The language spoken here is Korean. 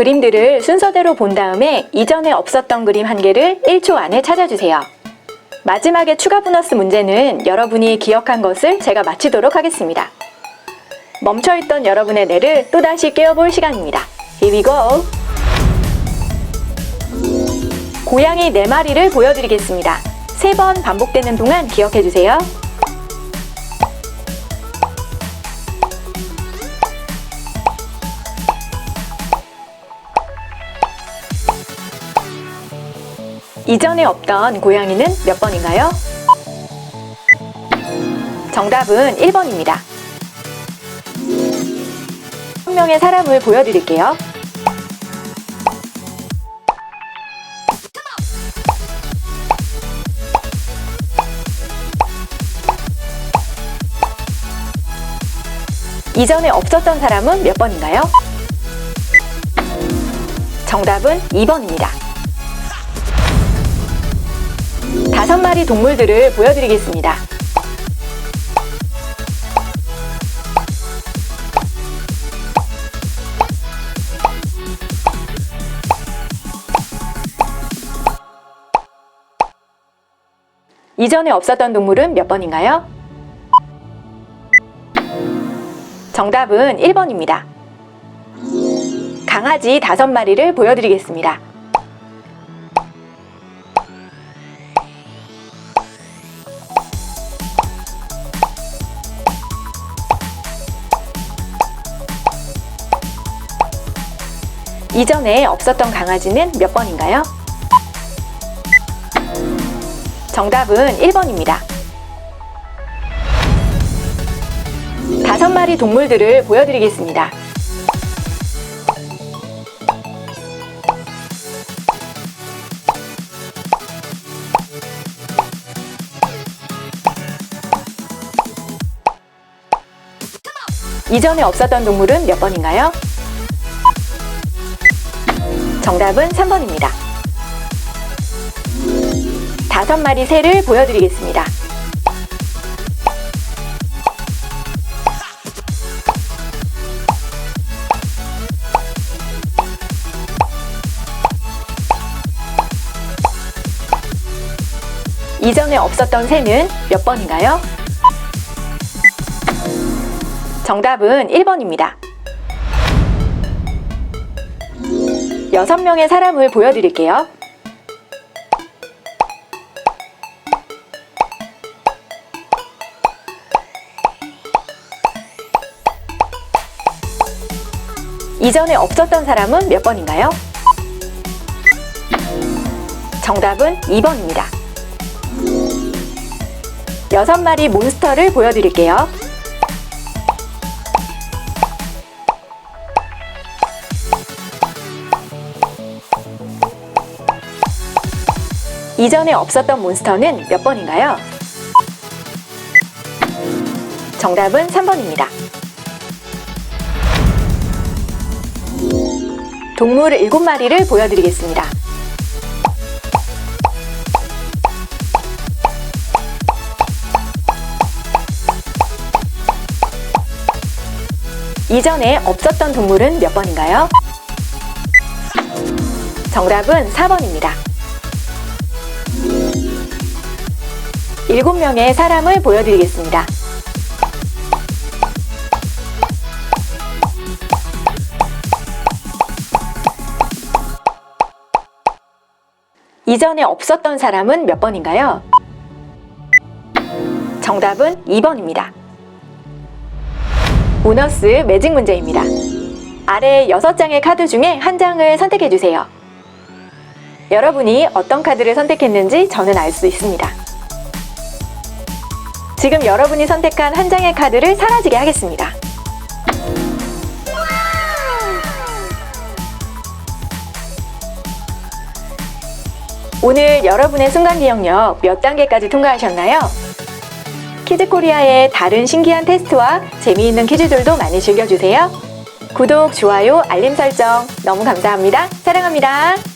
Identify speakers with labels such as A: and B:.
A: 그림들을 순서대로 본 다음에 이전에 없었던 그림 한 개를 1초 안에 찾아주세요. 마지막에 추가 보너스 문제는 여러분이 기억한 것을 제가 마치도록 하겠습니다. 멈춰있던 여러분의 뇌를 또다시 깨워볼 시간입니다. Here we go! 고양이 4마리를 보여드리겠습니다. 세번 반복되는 동안 기억해주세요. 이전에 없던 고양이는 몇 번인가요? 정답은 1번입니다. 한 명의 사람을 보여드릴게요. 이전에 없었던 사람은 몇 번인가요? 정답은 2번입니다. 마리 동물들을 보여드리겠습니다. 이전에 없었던 동물은 몇 번인가요? 정답은 1번입니다. 강아지 다섯 마리를 보여드리겠습니다. 이전에 없었던 강아지는 몇 번인가요? 정답은 1번입니다. 다섯 마리 동물들을 보여드리겠습니다. 이전에 없었던 동물은 몇 번인가요? 정답은 3번입니다. 다섯 마리 새를 보여드리겠습니다. 이전에 없었던 새는 몇 번인가요? 정답은 1번입니다. 여섯 명의 사람을 보여드릴게요. 이전에 없었던 사람은 몇 번인가요? 정답은 2번입니다. 여섯 마리 몬스터를 보여드릴게요. 이전에 없었던 몬스터는 몇 번인가요? 정답은 3번입니다. 동물 7마리를 보여드리겠습니다. 이전에 없었던 동물은 몇 번인가요? 정답은 4번입니다. 7명의 사람을 보여드리겠습니다. 이전에 없었던 사람은 몇 번인가요? 정답은 2번입니다. 보너스 매직 문제입니다. 아래 6장의 카드 중에 한 장을 선택해 주세요. 여러분이 어떤 카드를 선택했는지 저는 알 수 있습니다. 지금 여러분이 선택한 한 장의 카드를 사라지게 하겠습니다. 오늘 여러분의 순간 기억력 몇 단계까지 통과하셨나요? 키즈코리아의 다른 신기한 테스트와 재미있는 퀴즈들도 많이 즐겨주세요. 구독, 좋아요, 알림 설정 너무 감사합니다. 사랑합니다.